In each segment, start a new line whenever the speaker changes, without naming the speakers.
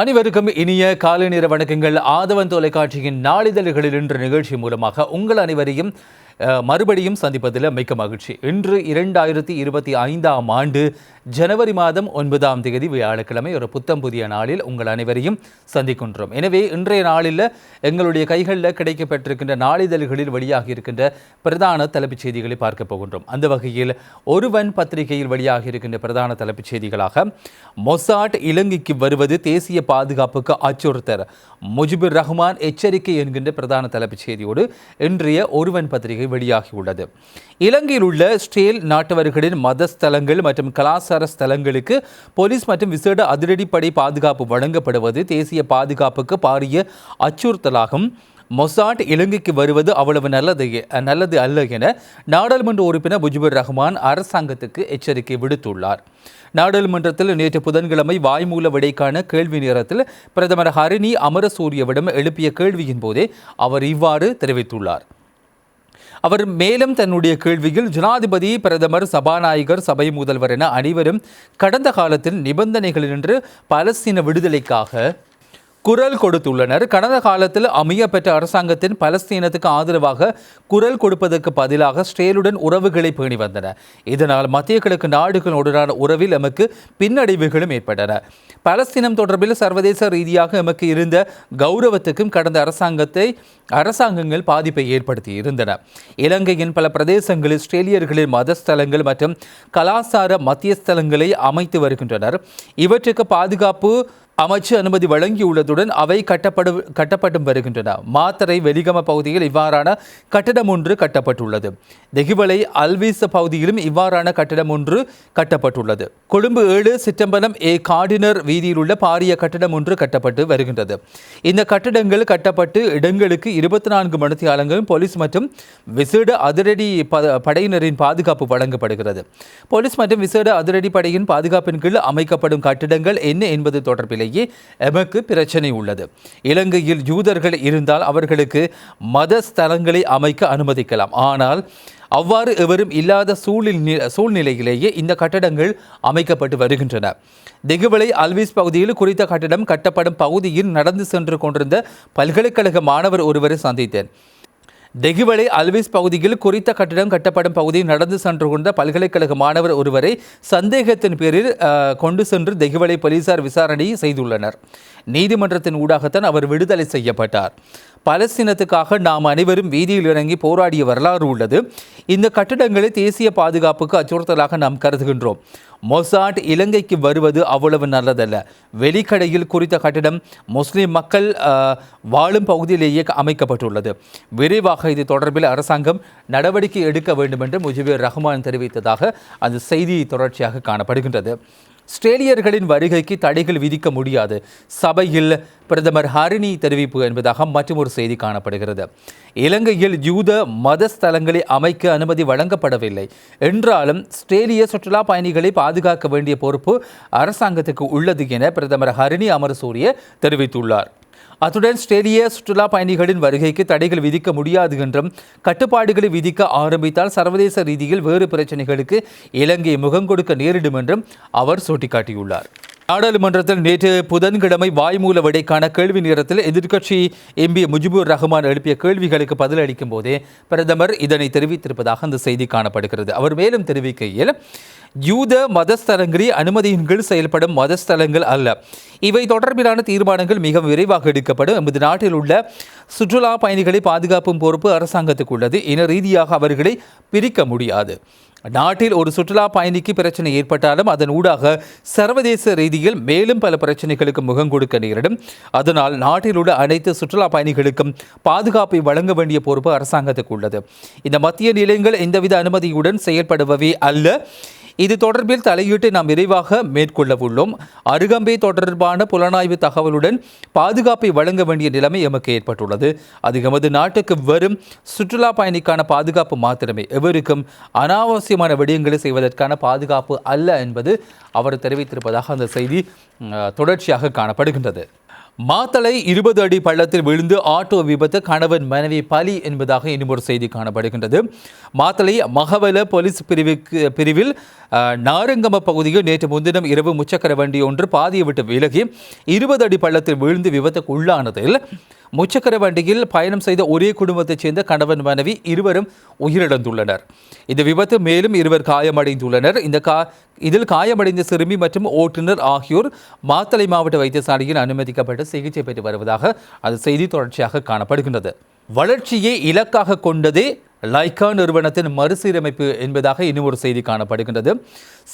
அனைவருக்கும் இனிய காலை நேர வணக்கங்கள். ஆதவன் தொலைக்காட்சியின் நாளிதழ்களில் இன்று நிகழ்ச்சி மூலமாக உங்கள் அனைவரையும் மறுபடியும் சந்திப்பதில் மிக்க மகிழ்ச்சி. இன்று இரண்டாயிரத்தி இருபத்தி ஐந்தாம் ஆண்டு ஜனவரி மாதம் ஒன்பதாம் தேதி வியாழக்கிழமை ஒரு புத்தம் புதிய நாளில் உங்கள் அனைவரையும் சந்திக்கின்றோம். எனவே இன்றைய நாளில் எங்களுடைய கைகளில் கிடைக்கப்பட்டிருக்கின்ற நாளிதழ்களில் வெளியாகி இருக்கின்ற பிரதான தலைப்புச் செய்திகளை பார்க்க போகின்றோம். அந்த வகையில் ஒருவன் பத்திரிகையில் வெளியாகி இருக்கின்ற பிரதான தலைப்புச் செய்திகளாக மொசாட் இலங்கைக்கு வருவது தேசிய பாதுகாப்புக்கு அச்சுறுத்தல். முஜிபுர் ரஹ்மான் எச்சரிக்கை என்கின்ற பிரதான தலைப்புச் செய்தியோடு இன்றைய ஒருவன் பத்திரிகை வெளியாகியுள்ளது இலங்கையில் உள்ள ஸ்டேல் நாட்டவர்களின் மத ஸ்தலங்கள் மற்றும் கலாச்சார ஸ்தலங்களுக்கு போலீஸ் மற்றும் விசேட அதிரடிப்படை பாதுகாப்பு வழங்கப்படுவது தேசிய பாதுகாப்புக்கு பாரிய அச்சுறுத்தலாகும். மொசாட் இலங்கைக்கு வருவது அவ்வளவு நல்லது நல்லது அல்ல என நாடாளுமன்ற உறுப்பினர் முஜிபுர் ரஹ்மான் அரசாங்கத்துக்கு எச்சரிக்கை விடுத்துள்ளார். நாடாளுமன்றத்தில் நேற்று புதன்கிழமை வாய்மூல விடைக்கான கேள்வி நேரத்தில் பிரதமர் ஹரிணி அமரசூரியவிடம் எழுப்பிய கேள்வியின் போதே அவர் இவ்வாறு தெரிவித்துள்ளார். அவர் மேலும் தன்னுடைய கேள்வியில் ஜனாதிபதி பிரதமர் சபாநாயகர் சபை முதல்வர் என அனைவரும் கடந்த காலத்தில் நிபந்தனைகளினின்று பலஸ்தீன விடுதலைக்காக குரல் கொடுத்துள்ளனர். கடந்த காலத்தில் அமைய பெற்ற அரசாங்கத்தின் பலஸ்தீனத்துக்கு ஆதரவாக குரல் கொடுப்பதற்கு பதிலாக ஸ்ரேலுடன் உறவுகளை பேணி வந்தன. இதனால் மத்திய கிழக்கு நாடுகளுடனான உறவில் எமக்கு பின்னடைவுகளும் ஏற்பட்டன. பலஸ்தீனம் தொடர்பில் சர்வதேச ரீதியாக எமக்கு இருந்த கௌரவத்துக்கும் கடந்த அரசாங்கத்தை அரசாங்கங்கள் பாதிப்பை ஏற்படுத்தி இருந்தன இலங்கையின் பல பிரதேசங்களில் ஸ்ட்ரேலியர்களின் மதஸ்தலங்கள் மற்றும் கலாசார மத்தியஸ்தலங்களை அமைத்து வருகின்றனர். இவற்றுக்கு பாதுகாப்பு அமைச்சு அனுமதி வழங்கியுள்ளதுடன் அவை கட்டப்படு கட்டப்பட்டு வருகின்றன. மாத்தரை வெலிகம பகுதியில் இவ்வாறான கட்டடம் ஒன்று கட்டப்பட்டுள்ளது. தெகிவலை அல்வீச பகுதியிலும் இவ்வாறான கட்டடம் ஒன்று கட்டப்பட்டுள்ளது. கொழும்பு ஏழு சிற்றம்பலம் ஏ கார்டினர் வீதியில் உள்ள பாரிய கட்டடம் ஒன்று கட்டப்பட்டு வருகின்றது. இந்த கட்டடங்கள் கட்டப்பட்டு இடங்களுக்கு இருபத்தி நான்கு மணித்தியாலங்களும் போலீஸ் மற்றும் விசேட அதிரடி ப- படையினரின் பாதுகாப்பு வழங்கப்படுகிறது. போலீஸ் மற்றும் விசேட அதிரடி படையின் பாதுகாப்பின் கீழ் அமைக்கப்படும் கட்டிடங்கள் என்ன என்பது தொடர்பிலேயே எமக்கு பிரச்சனை உள்ளது. இலங்கையில் யூதர்கள் இருந்தால் அவர்களுக்கு மத ஸ்தலங்களை அமைக்க அனுமதிக்கலாம். ஆனால் அவ்வாறு எவரும் இல்லாத சூழ்நிலை சூழ்நிலையிலேயே இந்த கட்டடங்கள் அமைக்கப்பட்டு வருகின்றன. திகுவலை அல்விஸ் பகுதியில் குறித்த கட்டடம் கட்டப்படும் பகுதியில் நடந்து சென்று கொண்டிருந்த பல்கலைக்கழக மாணவர் ஒருவரை சந்தித்தேன். தெகுவலை அல்விஸ் பகுதியில் குறித்த கட்டிடம் கட்டப்படும் பகுதியில் நடந்து சென்று கொண்ட பல்கலைக்கழக மாணவர் ஒருவரை சந்தேகத்தின் பேரில் கொண்டு சென்று தெகுவளை போலீசார் விசாரணை செய்துள்ளனர். நீதிமன்றத்தின் ஊடாகத்தான் அவர் விடுதலை செய்யப்பட்டார். பலஸ்தீனத்துக்காக நாம் அனைவரும் வீதியில் இறங்கி போராடிய வரலாறு உள்ளது. இந்த கட்டிடங்களை தேசிய பாதுகாப்புக்கு அச்சுறுத்தலாக நாம் கருதுகின்றோம். மொசாட் இலங்கைக்கு வருவது அவ்வளவு நல்லதல்ல. வெளிக்கடையில் குறித்த கட்டிடம் முஸ்லீம் மக்கள் வாழும் பகுதியிலேயே அமைக்கப்பட்டுள்ளது. விரைவாக இது தொடர்பில் அரசாங்கம் நடவடிக்கை எடுக்க வேண்டும் என்று முஜிபுர் ரஹ்மான் தெரிவித்ததாக அந்த செய்தி தொடர்ச்சியாக காணப்படுகின்றது. ஆஸ்திரேலியர்களின் வருகைக்கு தடைகள் விதிக்க முடியாது. சபையில் பிரதமர் ஹரிணி தெரிவிப்பு என்பதாக மற்றும் ஒரு செய்தி காணப்படுகிறது. இலங்கையில் யூத மத ஸ்தலங்களை அமைக்க அனுமதி வழங்கப்படவில்லை. என்றாலும் ஸ்ட்ரேலிய சுற்றுலா பயணிகளை பாதுகாக்க வேண்டிய பொறுப்பு அரசாங்கத்துக்கு உள்ளது என பிரதமர் ஹரிணி அமரசூரிய தெரிவித்துள்ளார். அத்துடன் ஸ்ட்ரேலிய சுற்றுலா பயணிகளின் வருகைக்கு தடைகள் விதிக்க முடியாது என்றும் கட்டுப்பாடுகளை விதிக்க ஆரம்பித்தால் சர்வதேச ரீதியில் வேறு பிரச்சனைகளுக்கு இலங்கை முகம் கொடுக்க நேரிடும் என்றும் அவர் சுட்டிக்காட்டியுள்ளார். நாடாளுமன்றத்தில் நேற்று புதன்கிழமை வாய்மூல விடைக்கான கேள்வி நேரத்தில் எதிர்க்கட்சி எம்பி முஜிபுர் ரஹ்மான் எழுப்பிய கேள்விகளுக்கு பதிலளிக்கும் போதே பிரதமர் இதனை தெரிவித்திருப்பதாக அந்த செய்தி காணப்படுகிறது. அவர் மேலும் தெரிவிக்கையில் யூத மதஸ்தலங்களில் அனுமதியின் கீழ் செயல்படும் மதஸ்தலங்கள் அல்ல. இவை தொடர்பிலான தீர்மானங்கள் மிக விரைவாக எடுக்கப்படும். எமது நாட்டில் உள்ள சுற்றுலா பயணிகளை பாதுகாப்பும் பொறுப்பு அரசாங்கத்துக்கு உள்ளது. இன ரீதியாக அவர்களை பிரிக்க முடியாது. நாட்டில் ஒரு சுற்றுலா பயணிக்கு பிரச்சனை ஏற்பட்டாலும் அதன் ஊடாக சர்வதேச ரீதியில் மேலும் பல பிரச்சனைகளுக்கு முகம் கொடுக்க நேரிடும். அதனால் நாட்டில் உள்ள அனைத்து சுற்றுலா பயணிகளுக்கும் பாதுகாப்பை வழங்க வேண்டிய பொறுப்பு அரசாங்கத்துக்கு உள்ளது. இந்த மத்திய நிலையங்கள் எந்தவித அனுமதியுடன் செயல்படுபவை அல்ல. இது தொடர்பில் தலையீட்டை நாம் விரைவாக மேற்கொள்ள உள்ளோம் அருகம்பை தொடர்பான புலனாய்வு தகவலுடன் பாதுகாப்பை வழங்க வேண்டிய நிலைமை எமக்கு ஏற்பட்டுள்ளது. அது எமது நாட்டுக்கு வரும் சுற்றுலா பயணிக்கான பாதுகாப்பு மாத்திரமே. எவருக்கும் அனாவசியமான விடயங்களை செய்வதற்கான பாதுகாப்பு அல்ல என்பது அவர் தெரிவித்திருப்பதாக அந்த செய்தி தொடர்ச்சியாக காணப்படுகின்றது. மாத்தளை இருபது அடி பள்ளத்தில் விழுந்து ஆட்டோ விபத்து கணவன் மனைவி பலி என்பதாக இன்னும் ஒரு செய்தி காணப்படுகின்றது. மாத்தளை மகவல போலீஸ் பிரிவுக்கு பிரிவில் அஹ், நாரங்கம பகுதியில் நேற்று முன்தினம் இரவு முச்சக்கர வண்டி ஒன்று பாதியை விட்டு விலகி இருபது அடி பள்ளத்தில் விழுந்து விபத்துக்கு உள்ளானதில் முச்சக்கர வண்டியில் பயணம் செய்த ஒரே குடும்பத்தைச் சேர்ந்த கணவன் மனைவி இருவரும் உயிரிழந்துள்ளனர். இந்த விபத்து மேலும் இருவர் காயமடைந்துள்ளனர். இந்த கா இதில் காயமடைந்த சிறுமி மற்றும் ஓட்டுநர் ஆகியோர் மாத்தளை மாவட்ட வைத்தியசாலையில் அனுமதிக்கப்பட்டு சிகிச்சை பெற்று வருவதாக அது செய்தி தொடர்ச்சியாக காணப்படுகின்றது. வளர்ச்சியை இலக்காக கொண்டதே லைக்கா நிறுவனத்தின் மறுசீரமைப்பு என்பதாக இன்னும் ஒரு செய்தி காணப்படுகின்றது.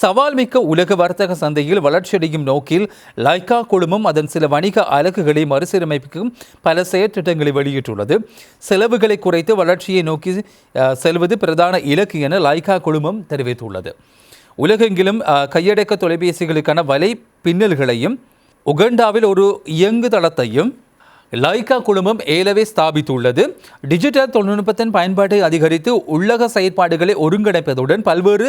சவால் மிக்க உலக வர்த்தக சந்தையில் வளர்ச்சியடையும் நோக்கில் லைக்கா குழுமம் அதன் சில வணிக அலகுகளை மறுசீரமைப்புக்கும் பல செயற்திட்டங்களை வெளியிட்டுள்ளது. செலவுகளை குறைத்து வளர்ச்சியை நோக்கி செல்வது பிரதான இலக்கு என லைக்கா குழுமம் தெரிவித்துள்ளது. உலகெங்கிலும் கையடக்க தொலைபேசிகளுக்கான வலை பின்னல்களையும் உகண்டாவில் ஒரு இயங்கு லைகா குழுமம் ஏலவே ஸ்தாபித்துள்ளது. டிஜிட்டல் தொழில்நுட்பத்தின் பயன்பாட்டை அதிகரித்து உள்ளக செயற்பாடுகளை ஒருங்கிணைப்பதுடன் பல்வேறு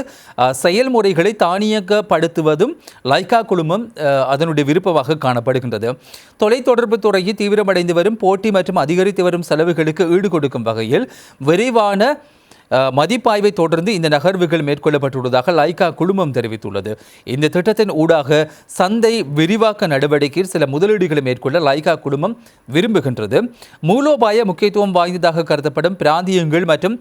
செயல்முறைகளை தானியக்கப்படுத்துவதும் லைகா குழுமம் அதனுடைய விருப்பமாக காணப்படுகின்றது. தொலைத்தொடர்பு துறையில் தீவிரமடைந்து வரும் போட்டி மற்றும் அதிகரித்து வரும் செலவுகளுக்கு ஈடு கொடுக்கும் வகையில் விரைவான மதிப்பாய்வை தொடர்ந்து இந்த நகர்வுகள் மேற்கொள்ளப்பட்டுள்ளதாக லைகா குழுமம் தெரிவித்துள்ளது. இந்த திட்டத்தின் ஊடாக சந்தை விரிவாக்க நடவடிக்கையில் சில முதலீடுகளை மேற்கொள்ள லைகா குழுமம் விரும்புகின்றது. மூலோபாய முக்கியத்துவம் வாய்ந்ததாக கருதப்படும் பிராந்தியங்கள் மற்றும்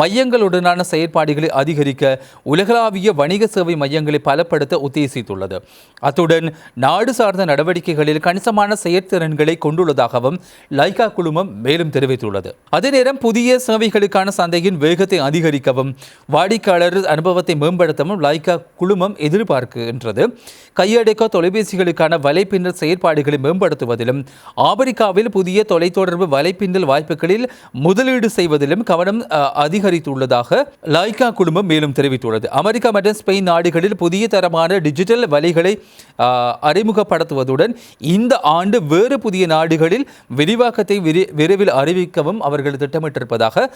மையங்களுடனான செயற்பாடுகளை அதிகரிக்க உலகளாவிய வணிக சேவை மையங்களை பலப்படுத்த உத்தேசித்துள்ளது. அத்துடன் நாடு சார்ந்த நடவடிக்கைகளில் கணிசமான செயற்திறன்களை கொண்டுள்ளதாகவும் லைகா குழுமம் மேலும் தெரிவித்துள்ளது. அதே நேரம் புதிய சேவைகளுக்கான சந்தையின் வேகத்தை அதிகரிக்கவும் வாடிக்கையாளர் அனுபவத்தை மேம்படுத்தவும் லைக்கா குழுமம் எதிர்பார்க்கின்றது. கையடக்க தொலைபேசிகளுக்கான வலைப்பின்னல் செயற்பாடுகளை மேம்படுத்துவதிலும் ஆப்பிரிக்காவில் புதிய தொலைத்தொடர்பு வலைப்பின்னல் வாய்ப்புகளில் முதலீடு செய்வதிலும் கவனம் அதிகரித்துள்ளதாக லைக்கா குழுமம் மேலும் தெரிவித்துள்ளது. அமெரிக்கா மற்றும் ஸ்பெயின் நாடுகளில் புதிய தரமான டிஜிட்டல் வலைகளை அறிமுகப்படுத்துவதுடன் இந்த ஆண்டு வேறு புதிய நாடுகளில் விரிவாக்கத்தை விரைவில் அறிவிக்கவும் அவர்கள் திட்டமிட்டிருப்பதாக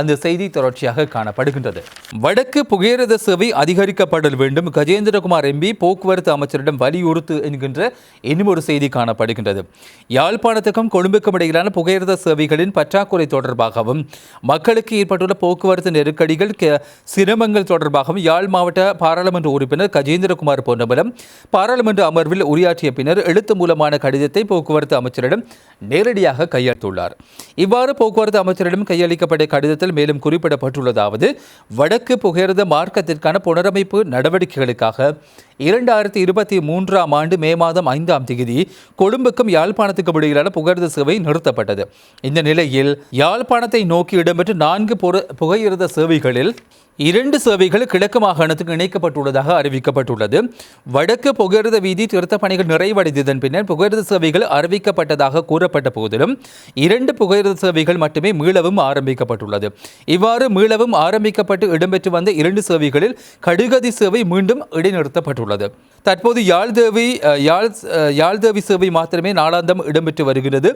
அந்த செய்தி தொடர்ச்சி தொடர்ச்சியாக காணப்படுகின்றது. வடக்கு புகையிரத சேவை அதிகரிக்கப்படல் வேண்டும். கஜேந்திரகுமார் எம்பி போக்குவரத்து அமைச்சரிடம் வலியுறுத்து என்கின்ற இன்னும் ஒரு செய்தி காணப்படுகின்றது. யாழ்ப்பாணத்துக்கும் கொழும்புக்கும் இடையிலான புகையிரத சேவைகளின் பற்றாக்குறை தொடர்பாகவும் மக்களுக்கு ஏற்பட்டுள்ள போக்குவரத்து நெருக்கடிகள் சிரமங்கள் தொடர்பாகவும் யாழ் மாவட்ட பாராளுமன்ற உறுப்பினர் கஜேந்திரகுமார் பொன்னம்பலம் பாராளுமன்ற அமர்வில் உரையாற்றிய பின்னர் எழுத்து மூலமான கடிதத்தை போக்குவரத்து அமைச்சரிடம் நேரடியாக கையளித்துள்ளார். இவ்வாறு போக்குவரத்து அமைச்சரிடம் கையளிக்கப்பட்ட கடிதத்தில் மேலும் குறிப்பிடப்பட்டுள்ளதாவது வடக்கு புகையிரத மார்க்கத்திற்கான புனரமைப்பு நடவடிக்கைகளுக்காக இரண்டாயிரத்தி இருபத்தி மூன்றாம் ஆண்டு மே மாதம் ஐந்தாம் தேதி கொழும்புக்கும் யாழ்ப்பாணத்துக்கும் இடையிலான புகையிரத சேவை நிறுத்தப்பட்டது. இந்த நிலையில் யாழ்ப்பாணத்தை நோக்கி இடம்பெற்ற நான்கு புகையிரத சேவைகளில் இரண்டு சேவைகள் கிழக்கு மாகாணத்துக்கு இணைக்கப்பட்டுள்ளதாக அறிவிக்கப்பட்டுள்ளது. வடக்கு புகையிரத வீதி திருத்தப் பணிகள் நிறைவடைந்ததன் பின்னர் புகையிரத சேவைகள் அறிவிக்கப்பட்டதாக கூறப்பட்ட போதிலும் இரண்டு புகையிரத சேவைகள் மட்டுமே மீளவும் ஆரம்பிக்கப்பட்டுள்ளது. இவ்வாறு மீளவும் ஆரம்பிக்கப்பட்டு இடம்பெற்று வந்த இரண்டு சேவைகளில் கடுகதி சேவை மீண்டும் இடைநிறுத்தப்பட்டுள்ளது. தற்போது யாழ்தேவி யாழ் யாழ்தேவி சேவை மாத்திரமே நாளாந்தம் இடம்பெற்று வருகிறது.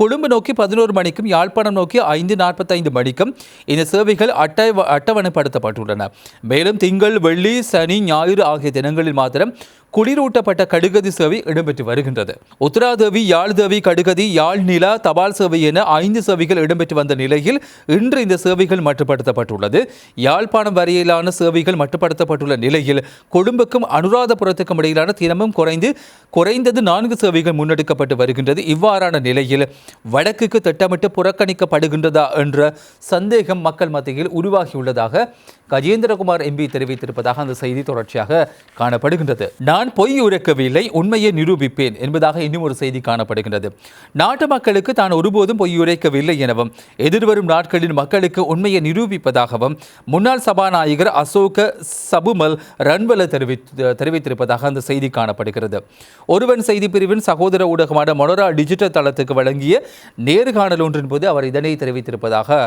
கொழும்பு நோக்கி பதினோரு மணிக்கும் யாழ்ப்பாணம் நோக்கி ஐந்து நாற்பத்தைந்து மணிக்கும் இந்த சேவைகள் அட்டை அட்டவணைப்படுத்தப்பட்டுள்ளன. மேலும் திங்கள் வெள்ளி சனி ஞாயிறு ஆகிய தினங்களில் மாத்திரம் குளிரூட்டப்பட்ட கடுகதி சேவை இடம்பெற்று வருகின்றது. உத்தராதேவி யாழ்தேவி கடுகதி யாழ் நிலா தபால் சேவை என ஐந்து சேவைகள் இடம்பெற்று வந்த நிலையில் இன்று இந்த சேவைகள் மட்டுப்படுத்தப்பட்டுள்ளது. யாழ்ப்பாணம் வரையிலான சேவைகள் மட்டுப்படுத்தப்பட்டுள்ள நிலையில் கொழும்புக்கும் அனுராதபுரத்துக்கும் இடையிலான தினமும் குறைந்து குறைந்தது நான்கு சேவைகள் முன்னெடுக்கப்பட்டு வருகின்றது. இவ்வாறான நிலையில் வடக்குக்கு திட்டமிட்டு புறக்கணிக்கப்படுகின்றதா என்ற சந்தேகம் மக்கள் மத்தியில் உருவாகியுள்ளதாக கஜேந்திரகுமார் எம்பி தெரிவித்திருப்பதாக அந்த செய்தி தொடர்ச்சியாக காணப்படுகின்றது. நான் பொய் உரைக்கவில்லை உண்மையை நிரூபிப்பேன் என்பதாக இன்னும் ஒரு செய்தி காணப்படுகின்றது. நாட்டு மக்களுக்கு தான் ஒருபோதும் பொய் உரைக்கவில்லை எனவும் எதிர்வரும் நாட்களில் மக்களுக்கு உண்மையை நிரூபிப்பதாகவும் முன்னாள் சபாநாயகர் அசோக சபுமல் ரன்வல தெரிவித்து தெரிவித்திருப்பதாக அந்த செய்தி காணப்படுகிறது. ஒருவன் செய்தி பிரிவின் சகோதர ஊடகமான மொனரா டிஜிட்டல் தளத்துக்கு வழங்கிய நேர்காணல் ஒன்றின் போது அவர் இதனை தெரிவித்திருப்பதாக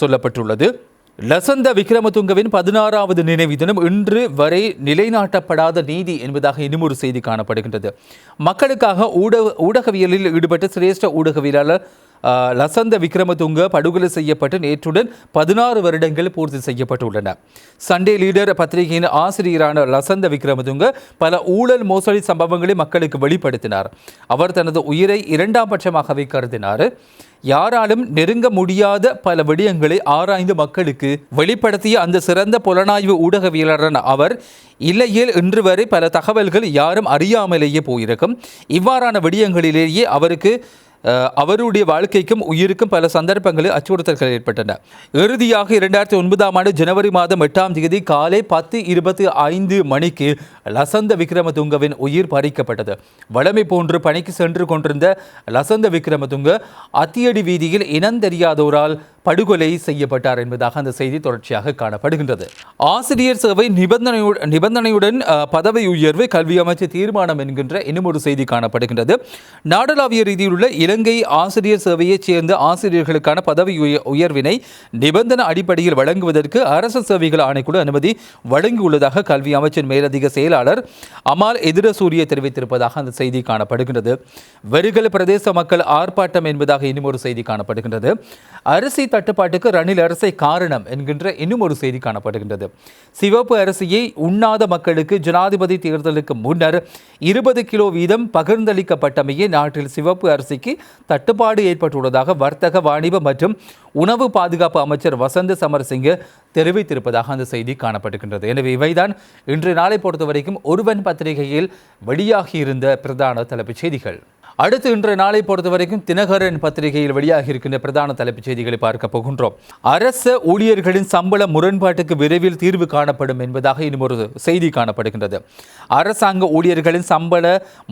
சொல்லப்பட்டுள்ளது. லசந்த விக்ரமதுங்கவின் பதினாறாவது நினைவு தினம் இன்று வரை நிலைநாட்டப்படாத நீதி என்பதாக இன்னுமொரு செய்தி காணப்படுகின்றது. மக்களுக்காக ஊடக ஊடகவியலில் ஈடுபட்ட சிரேஷ்ட ஊடகவியலாளர் லசந்த விக்ரமதுங்க படுகொலை செய்யப்பட்டு நேற்றுடன் பதினாறு வருடங்கள் பூர்த்தி செய்யப்பட்டுள்ளன. சண்டே லீடர் பத்திரிகையின் ஆசிரியரான லசந்த விக்ரமதுங்க பல ஊழல் மோசடி சம்பவங்களை மக்களுக்கு வெளிப்படுத்தினார். அவர் தனது உயிரை இரண்டாம் பட்சமாகவே கருதினார். யாராலும் நெருங்க முடியாத பல விடயங்களை ஆராய்ந்து மக்களுக்கு வெளிப்படுத்திய அந்த சிறந்த புலனாய்வு ஊடகவியலாளரான அவர் இல்லையேல் இன்று வரை பல தகவல்கள் யாரும் அறியாமலேயே போயிருக்கும். இவ்வாறான விடயங்களிலேயே அவருக்கு அவருடைய வாழ்க்கைக்கும் உயிருக்கும் பல சந்தர்ப்பங்களில் அச்சுறுத்தல்கள் ஏற்பட்டன. இறுதியாக இரண்டாயிரத்தி ஒன்பதாம் ஆண்டு ஜனவரி மாதம் எட்டாம் தேதி காலை பத்து இருபத்தி ஐந்து மணிக்கு லசந்த விக்ரமதுங்கவின் உயிர் பறிக்கப்பட்டது. வளமை போன்று பணிக்கு சென்று கொண்டிருந்த லசந்த விக்ரமதுங்க அத்தியடி வீதியில் இனந்தெரியாதோரால் படுகொலை செய்யப்பட்டார் என்பதாக அந்த செய்தி தொடர்ச்சியாக காணப்படுகின்றது. ஆசிரியர் சேவை நிபந்தனையுடன் நிபந்தனையுடன் பதவி உயர்வு கல்வி அமைச்சு தீர்மானம் என்கின்ற இன்னும் ஒரு செய்தி காணப்படுகின்றது. நாடளாவிய ரீதியில் உள்ள இலங்கை ஆசிரியர் சேவையைச் சேர்ந்த ஆசிரியர்களுக்கான பதவி உய- உயர்வினை நிபந்தனை அடிப்படையில் வழங்குவதற்கு அரசு சேவைகள் ஆணைக்குழு அனுமதி வழங்கியுள்ளதாக கல்வி அமைச்சின் மேலதிக செயலாளர் அமால் எதிரசூரிய தெரிவித்திருப்பதாக அந்த செய்தி காணப்படுகின்றது. வெறுகல் பிரதேச மக்கள் ஆர்ப்பாட்டம் என்பதாக இன்னும் ஒரு செய்தி காணப்படுகின்றது. அரிசி தட்டுப்பாட்டுக்கு ரணில் அரசை காரணம் என்கின்ற இன்னும் ஒரு செய்தி காணப்படுகின்றது. சிவப்பு அரிசியை உண்ணாத மக்களுக்கு ஜனாதிபதி தேர்தலுக்கு முன்னர் இருபது கிலோ வீதம் பகிர்ந்தளிக்கப்பட்டமையே நாட்டில் சிவப்பு அரிசிக்கு தட்டுப்பாடு ஏற்பட்டுள்ளதாக வர்த்தக வாணிப மற்றும் உணவு பாதுகாப்பு அமைச்சர் வசந்த சமரசிங்க தெரிவித்திருப்பதாக அந்த செய்தி காணப்படுகின்றது. எனவே இவைதான் இன்று நாளை பொறுத்த வரைக்கும் ஒருவன் பத்திரிகையில் வெளியாகியிருந்த பிரதான தலைப்புச் செய்திகள். அடுத்து இன்றைய நாளை பொறுத்த வரைக்கும் தினகரன் பத்திரிகையில் வெளியாகி இருக்கின்ற பிரதான தலைப்புச் செய்திகளை பார்க்க போகின்றோம். அரச ஊழியர்களின் சம்பள முரண்பாட்டுக்கு விரைவில் தீர்வு காணப்படும் என்பதாக இன்னும் ஒரு செய்தி காணப்படுகின்றது. அரசாங்க ஊழியர்களின் சம்பள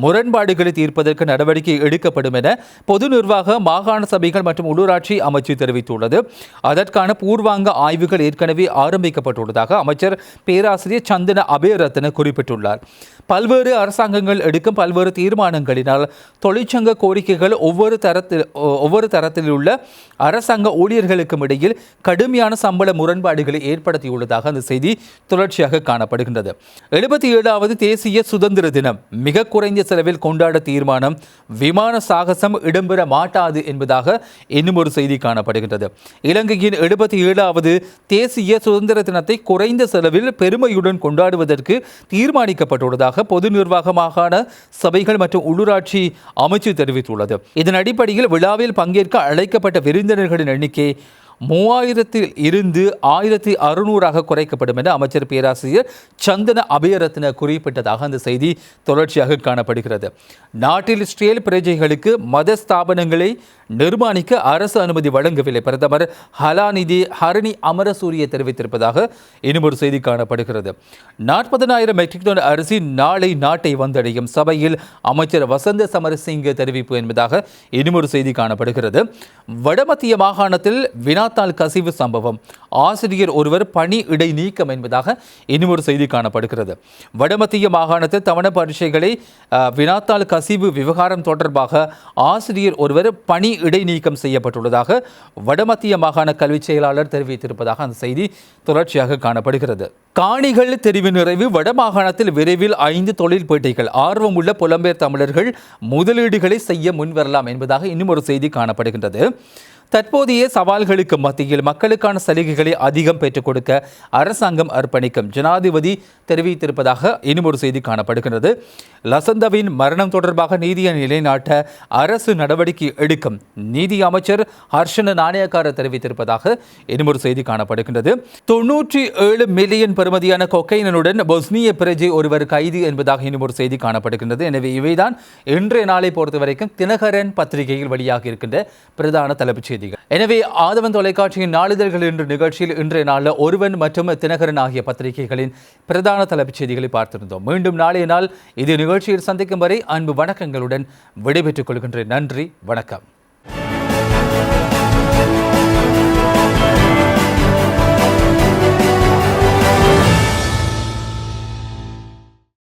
முரண்பாடுகளை தீர்ப்பதற்கு நடவடிக்கை எடுக்கப்படும் என பொது நிர்வாக மாகாண சபைகள் மற்றும் உள்ளூராட்சி அமைச்சு தெரிவித்துள்ளது. அதற்கான பூர்வாங்க ஆய்வுகள் ஏற்கனவே ஆரம்பிக்கப்பட்டுள்ளதாக அமைச்சர் பேராசிரியர் சந்தன அபயரத்ன குறிப்பிட்டுள்ளார். பல்வேறு அரசாங்கங்கள் எடுக்கும் பல்வேறு தீர்மானங்களினால் தொழிற்சங்க கோரிக்கைகள் ஒவ்வொரு தரத்தில் ஒவ்வொரு தரத்தில் உள்ள அரசாங்க ஊழியர்களுக்கும் இடையில் கடுமையான சம்பள முரண்பாடுகளை ஏற்படுத்தியுள்ளதாக அந்த செய்தி தொடர்ச்சியாக காணப்படுகின்றது. எழுபத்தி ஏழாவது தேசிய சுதந்திர தினம் மிக குறைந்த செலவில் கொண்டாட தீர்மானம் விமான சாகசம் இடம்பெற மாட்டாது என்பதாக இன்னும் ஒரு செய்தி காணப்படுகின்றது. இலங்கையின் எழுபத்தி ஏழாவது தேசிய சுதந்திர தினத்தை குறைந்த செலவில் பெருமையுடன் கொண்டாடுவதற்கு தீர்மானிக்கப்பட்டுள்ளதாக பொது நிர்வாக மாகாண சபைகள் மற்றும் உள்ளூராட்சி அமைச்சு தெரிவித்துள்ளது. இதன் அடிப்படையில் விழாவில் பங்கேற்க அழைக்கப்பட்ட விருந்தினர்களின் எண்ணிக்கை மூவாயிரத்தில் இருந்து ஆயிரத்தி அறுநூறாக குறைக்கப்படும் என அமைச்சர் பேராசிரியர் சந்தன அபயரத்ன குறிப்பிட்டதாக அந்த செய்தி தொடர்ச்சியாக காணப்படுகிறது. நாட்டில் இஸ்ரேல் பிரஜைகளுக்கு மத ஸ்தாபனங்களை நிர்மாணிக்க அரசு அனுமதி வழங்கவில்லை. பிரதமர் ஹலாநிதி ஹரணி அமரசூரிய தெரிவித்திருப்பதாக இன்னும் ஒரு செய்தி காணப்படுகிறது. நாற்பதனாயிரம் மெட்ரிக் டன் அரிசி நாளை நாட்டை வந்தடையும் சபையில் அமைச்சர் வசந்த சமரசிங்க தெரிவிப்பு என்பதாக இன்னும் ஒரு செய்தி காணப்படுகிறது. வடமத்திய மாகாணத்தில் வினாத்தாள் கசிவு சம்பவம். ஆசிரியர் ஒருவர் பணி இடை நீக்கம் என்பதாக இன்னும் ஒரு செய்தி காணப்படுகிறது. வடமத்திய மாகாணத்தில் தவண பரீட்சைகளை வினாத்தால் வினாத்தாள் கசிவு விவகாரம் தொடர்பாக ஆசிரியர் ஒருவர் பணி இடைநீக்கம் செய்யப்பட்டுள்ளதாக வடமத்திய மாகாண கல்விச் செயலாளர் தெரிவித்திருப்பதாக அந்த செய்தி தொடர்ச்சியாக காணப்படுகிறது. காணிகள் தெரிவு நிறைவு வடமாகாணத்தில் விரைவில் ஐந்து தொழில் பேட்டைகள் ஆர்வமுள்ள புலம்பெயர் தமிழர்கள் முதலீடுகளை செய்ய முன்வரலாம் என்பதாக இன்னும் ஒரு செய்தி காணப்படுகின்றது. தற்போதைய சவால்களுக்கு மத்தியில் மக்களுக்கான சலுகைகளை அதிகம் பெற்றுக் கொடுக்க அரசாங்கம் அர்ப்பணிக்கும். ஜனாதிபதி தெரிவித்திருப்பதாக இனிமொரு ஒரு செய்தி காணப்படுகிறது லசந்தவின் மரணம் தொடர்பாக நீதியை நிலைநாட்ட அரசு நடவடிக்கை எடுக்கும். நீதி அமைச்சர் ஹர்ஷன நாணயக்கார தெரிவித்திருப்பதாக இனிமொரு ஒரு செய்தி காணப்படுகின்றது. தொன்னூற்றி ஏழு மில்லியன் பெறுமதியான கொக்கைனனுடன் பொஸ்னிய பிரஜை ஒருவர் கைது என்பதாக இனிமொரு ஒரு செய்தி காணப்படுகின்றது. எனவே இவைதான் இன்றைய நாளை பொறுத்த வரைக்கும் தினகரன் பத்திரிகையில் வெளியாக இருக்கின்ற பிரதான தலைப்புச் செய்திகள். எனவே ஆதவன் தொலைக்காட்சியின் நாளிதழ்கள் என்ற நிகழ்ச்சியில் இன்றைய நாளில் ஒருவன் மற்றும் தினகரன் ஆகிய பத்திரிகைகளின் பிரதான தலைப்புச் செய்திகளை பார்த்திருந்தோம். மீண்டும் நாளைய நாள் இது நிகழ்ச்சியில் சந்திக்கும் வரை அன்பு வணக்கங்களுடன் விடைபெற்றுக் கொள்கின்றேன். நன்றி வணக்கம்.